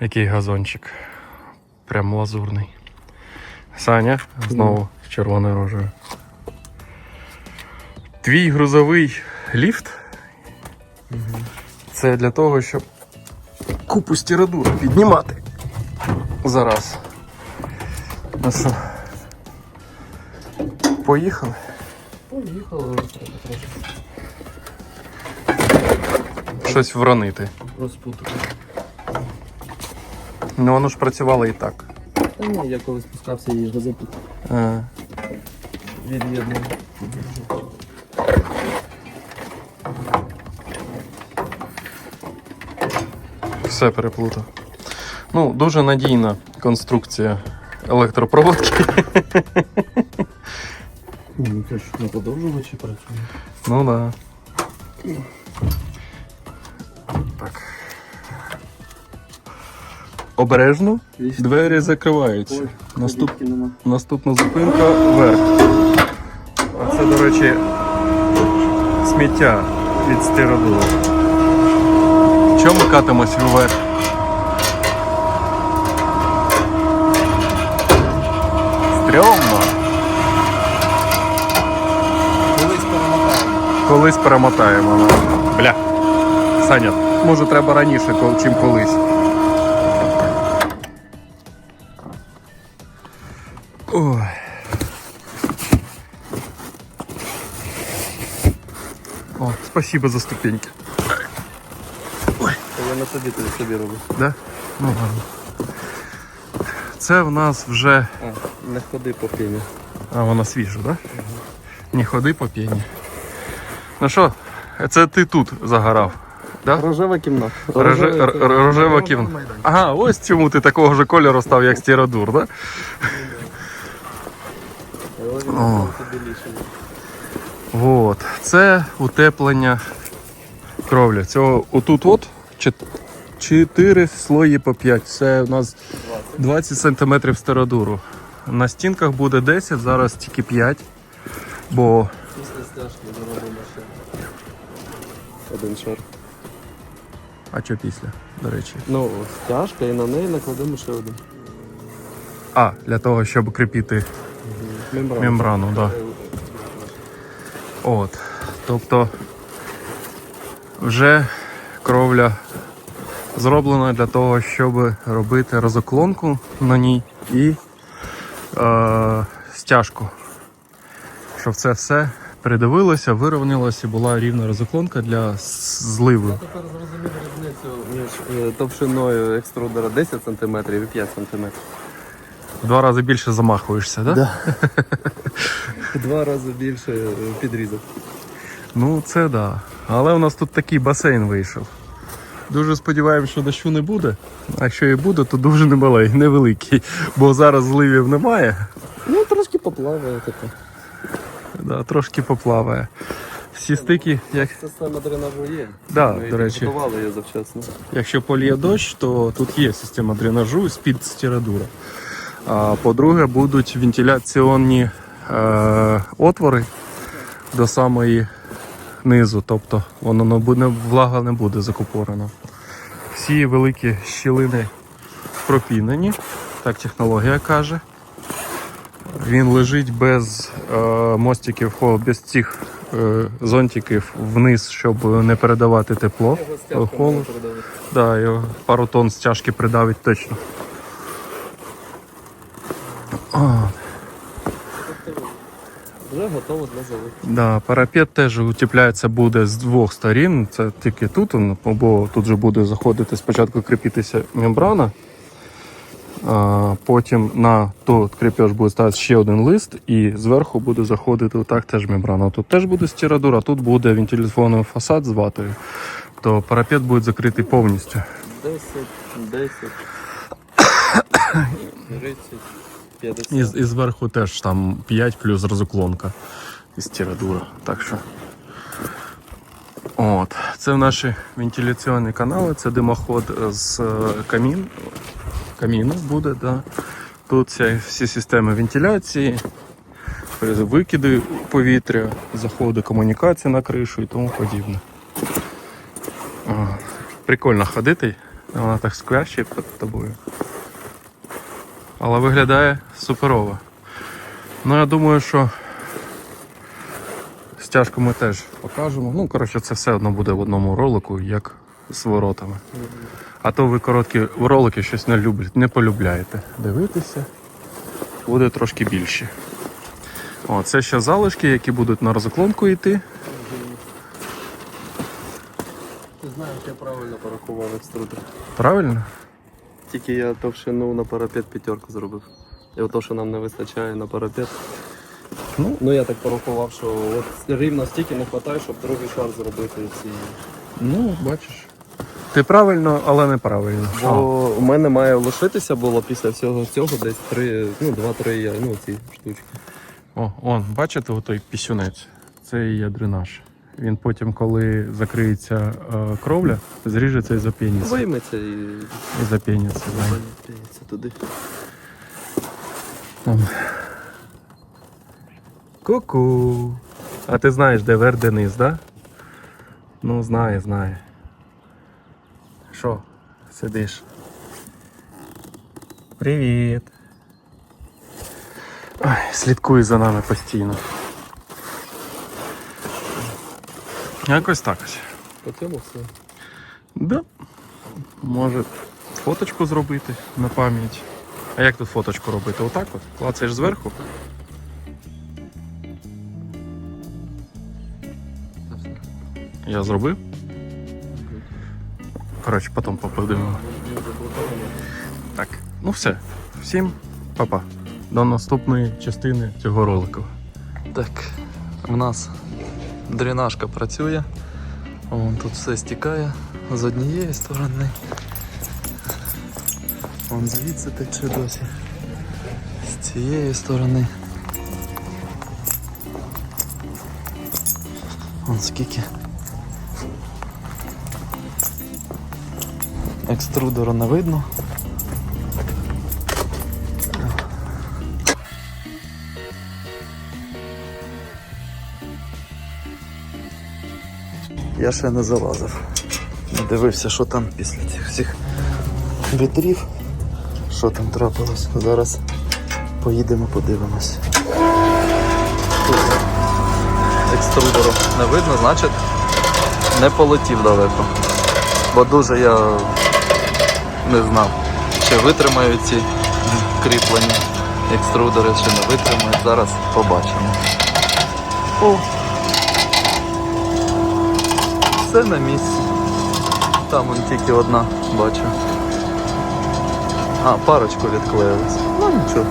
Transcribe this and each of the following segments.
Який газончик. Прям лазурний. Саня знову з червоною рожею. Твій грузовий ліфт. Це для того, щоб купу стіродуру піднімати. Зараз. Ну що? Поїхали? Поїхали, треба трошки Щось вронити. розпутати. Ну воно ж працювало і так. Та ні, я коли спускався, її запутав. А, Від'єднав. все переплутав. Ну, дуже надійна конструкція електропроводки. Ні, ну це ж на подовжувачі працює. Ну да. Обережно. Двері закриваються. Наступ... Наступна зупинка вверх. А це, до речі, сміття від стиродулу. Чому ми катимось вверх? Стрьомно. Колись перемотаємо. Колись перемотаємо. Бля. Саня, може треба раніше, чим колись. Ой. О, спасибо за ступеньки. Я на собі тобі собі роблю. Да? Ну ладно. Це в нас вже. А, не ходи по піні. А, вона свіжа, так? Да? Не ходи по пені. Ну що, це ти тут загорав, да? Рожева кімната. Роже, р- р- рожева кімната. Ага, ось чому ти такого ж кольору став, як стірадур, да? О. От. Це утеплення кровлі. Цього отут от 4 слої по 5. Це у нас 20 см стиродуру. На стінках буде 10, зараз тільки 5. Бо Після стяжки заробимо ще. Один шар. А що після, до речі? Ну, стяжка і на неї накладемо ще один. А, для того, щоб кріпити Мембрану. мембрану, так. Да. От. Тобто вже кровля зроблена для того, щоб робити розоклонку на ній і е, стяжку. Щоб це все придивилося, вирівнялося і була рівна розоклонка для зливу. Тепер зрозумів різницю між е, товщиною екструдера 10 см і 5 см. Два рази більше замахуєшся, так? Да? Два рази більше е, підрізок. Ну, це так. Да. Але у нас тут такий басейн вийшов. Дуже сподіваємося, що дощу не буде. А якщо і буде, то дуже немалий, невеликий. Бо зараз зливів немає. Ну, трошки поплаває таке. Да, трошки поплаває. Всі стики, як, Система дренажу є. Да, Ми до речі. Її завчасно. якщо поліє дощ, то тут є система дренажу з-під стірадура. А по-друге, будуть вентиляційні е, отвори до самої низу, тобто воно не буде, влага не буде закупорена. Всі великі щілини пропінені, так технологія каже. Він лежить без е, мостиків, без цих е, зонтиків вниз, щоб не передавати тепло. Холод. Да, його пару тонн стяжки придавить точно. А, Вже готово для заливки. да, парапет теж утепляється буде з двох сторін. Це тільки тут, бо тут же буде заходити спочатку кріпитися мембрана. А, потім на той кріпеж буде ставити ще один лист, і зверху буде заходити отак теж мембрана. Тут теж буде стірадура, тут буде вентиляційний фасад з ватою. То парапет буде закритий повністю. 10, 10, 30, 50. І, і зверху теж там 5 плюс розуклонка і стірадура. Так що. От. Це наші вентиляційні канали, це димоход з е, камін. Каміну буде, да. Тут всі системи вентиляції, викиди повітря, заходи комунікації на кришу і тому подібне. Прикольно ходити Вона так скверщить під тобою. Але виглядає суперово. Ну, я думаю, що стяжку ми теж покажемо. Ну, коротше, це все одно буде в одному ролику, як з воротами. А то ви короткі ролики щось не люблять, не полюбляєте. Дивитися буде трошки більше. О, це ще залишки, які будуть на розклонку йти. Ти знаєш, я правильно порахував екструдер. Правильно? Тільки я товщину на парапет п'ятерку зробив. І ото, що нам не вистачає на парапет. Ну. ну я так порахував, що от рівно стільки не вистачає, щоб другий шар зробити ці. Ну, бачиш. Ти правильно, але неправильно. Бо у мене має лишитися було після всього цього десь три, ну, два-три я- ну, ці штучки. О, он, бачите, отой пісюнець? Це і є дренаж. Він потім, коли закриється е, кровля, зріжеться і зап'яніться. Вийметься і І зап'яніться. Да. туди. Там. Ку-ку. А ти знаєш, де верх, де низ, да? Ну, знає, знає. Що, сидиш? Привіт. Ой, слідкуй за нами постійно. Якось так ось. По цьому все. Да. Може фоточку зробити на пам'ять. А як тут фоточку робити? Отак от? Клацаєш зверху? Я зробив? Коротше, потім подивимо. Так, ну все. Всім па-па. До наступної частини цього ролику. Так, у нас дренажка працює. Вон тут все стікає з однієї сторони. Вон звідси тече досі. З цієї сторони. Вон скільки. Екструдера не видно. Я ще не залазив. Не дивився, що там після цих всіх вітрів. Що там трапилось. Зараз поїдемо, подивимось. Екструдеру не видно, значить не полетів далеко. Бо дуже я не знав, чи витримають ці кріплені екструдери, чи не витримають. Зараз побачимо. О, все на місці. Там вон тільки одна бачу. А, парочку відклеїлись. Ну нічого.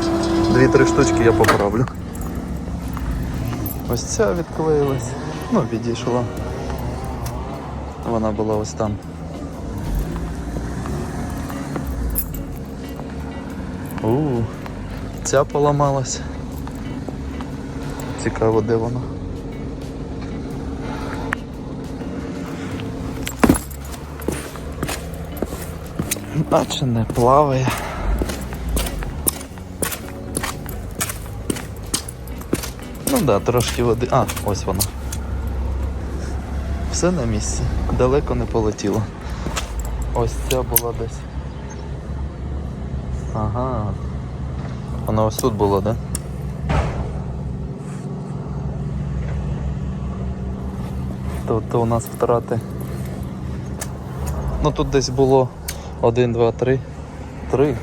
Дві-три штучки я поправлю. Ось ця відклеїлась. Ну, відійшла. Вона була ось там. У, ця поламалась. Цікаво, де вона. Наче не плаває. Ну да, трошки води. А, ось вона. Все на місці. Далеко не полетіло. Ось ця була десь. Ага. Вона ось тут була, да? Тобто у нас втрати. Ну тут десь було один, два, три. Три.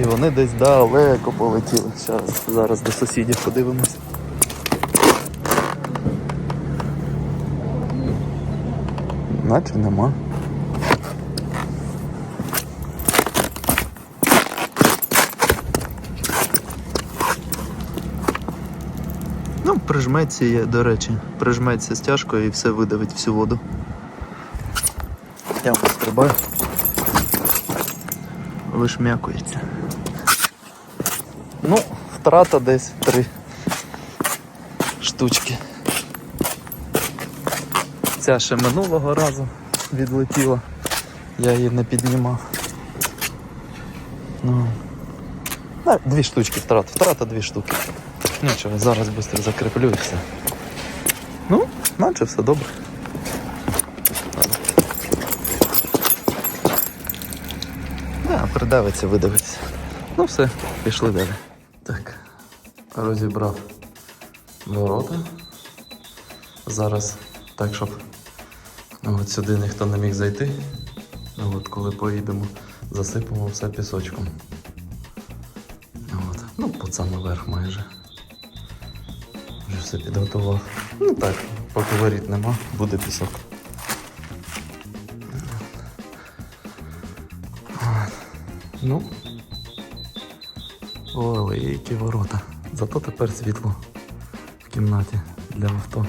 І вони десь далеко полетіли. Зараз, зараз до сусідів подивимось. Наче нема. Ну, прижметься, є, до речі, прижметься стяжкою і все видавить всю воду. Я вам стрибаю. Вишмякується. Ну, втрата десь три штучки. Ця ще минулого разу відлетіла. Я її не піднімав. Ну. Дві штучки втрата. Втрата дві штуки. Нічого, зараз швидко закріплю і все. Ну, наче все добре. Да, придавиться, видавиться. Ну все, пішли далі. Так, розібрав ворота. Зараз так, щоб ну, от сюди ніхто не міг зайти. Ну, от коли поїдемо, засипемо все пісочком. От. Ну, під самий верх майже. Вже все підготував. Ну так, поки воріт нема, буде пісок. Ну. Великі ворота. Зато тепер світло в кімнаті для авто.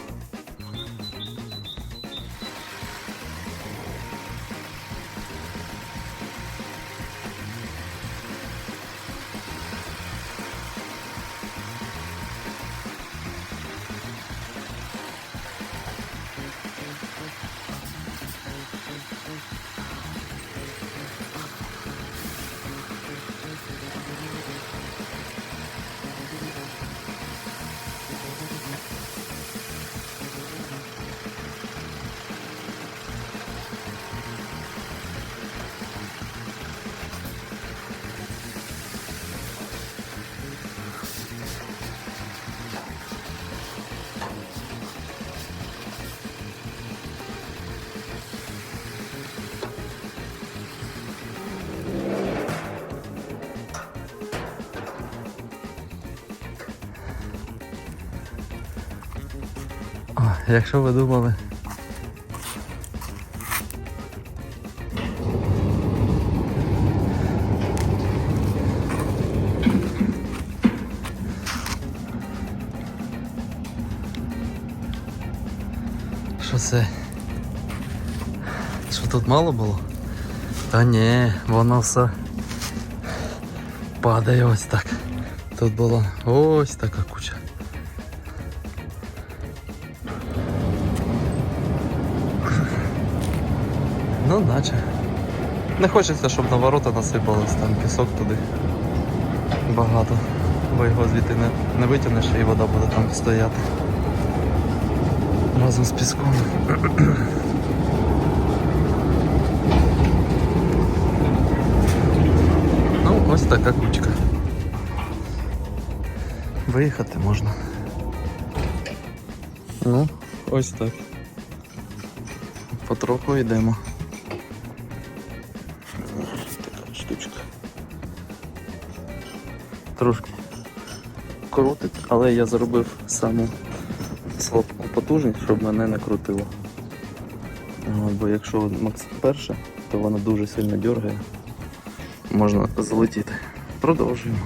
Якщо ви думали. Що це? Що тут мало було? Та ні, воно все падає ось так. Тут була ось така куча. Ну, наче. Не хочеться, щоб на ворота насипалось там пісок туди. Багато. Бо його звідти не, не витягнеш і вода буде там стояти. Разом з піском. ну, ось така кучка. Виїхати можна. Ну, ось так. Потроху йдемо. Трошки крутить, але я зробив саму слабку потужність, щоб мене не крутило. Бо якщо Макс перша, то вона дуже сильно дергає. Можна залетіти. Продовжуємо.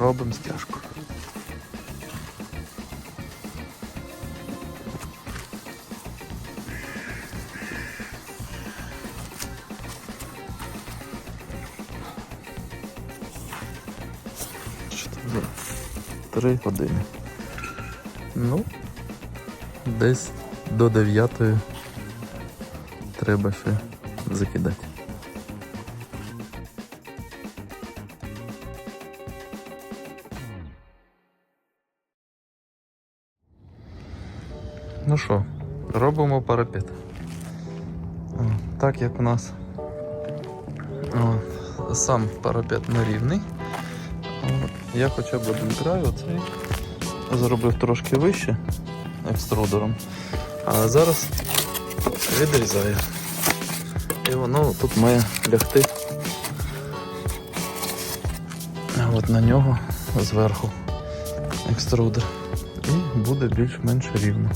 Робимо стяжку. Три години? Ну, десь до дев'ятої треба ще закидати. Ну що, робимо парапет. Так як у нас о, сам парапет нерівний. Я хоча б один край оцей зробив трошки вище екструдером, а зараз відрізаю. І воно тут має лягти от на нього зверху екструдер. І буде більш-менш рівно.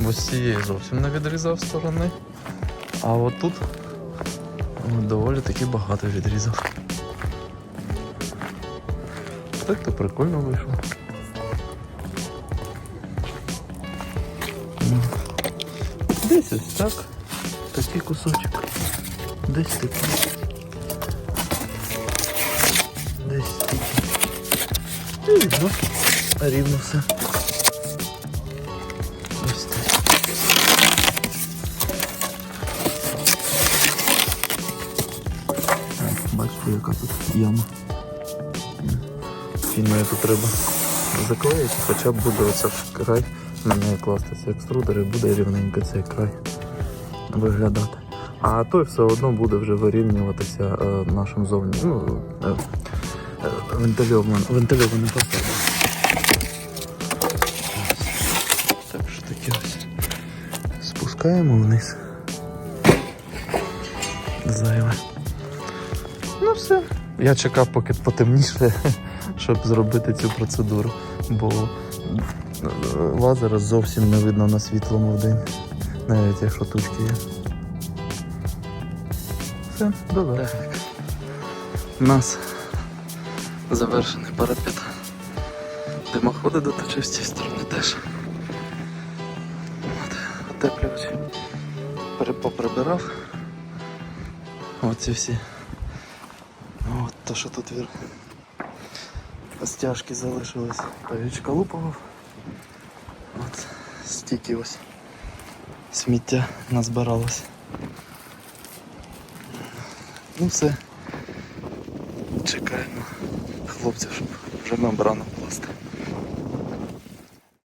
Бо з цієї зовсім не відрізав сторони. А от тут доволі таки багато відрізав. Так то прикольно вийшло. Десь ось так. Такий кусочок. Десь такий. Десь такий. І ну, рівно все. Ось. Так, Бачите, яка тут яма. Фільмою тут треба заклеїти, хоча б буде оце край на неї класти ці екструдери, буде рівненько цей край виглядати. А той все одно буде вже вирівнюватися е, нашим зовні. Ну, е, е, вентильованим, вентильованим фасадом. Так що таке ось. Спускаємо вниз. Зайве. Ну все. Я чекав, поки потемніше, щоб зробити цю процедуру, бо е, лазера зовсім не видно на світлому вдень, навіть якщо тучки є. Все, добре. У нас завершений парапет. Димоходи доточив з цієї сторони теж. От, Утеплювач. Поприбирав. Оці всі. От то, що тут вір. Стяжки залишились. Павічка лупував. От стільки ось сміття назбиралось. Ну все.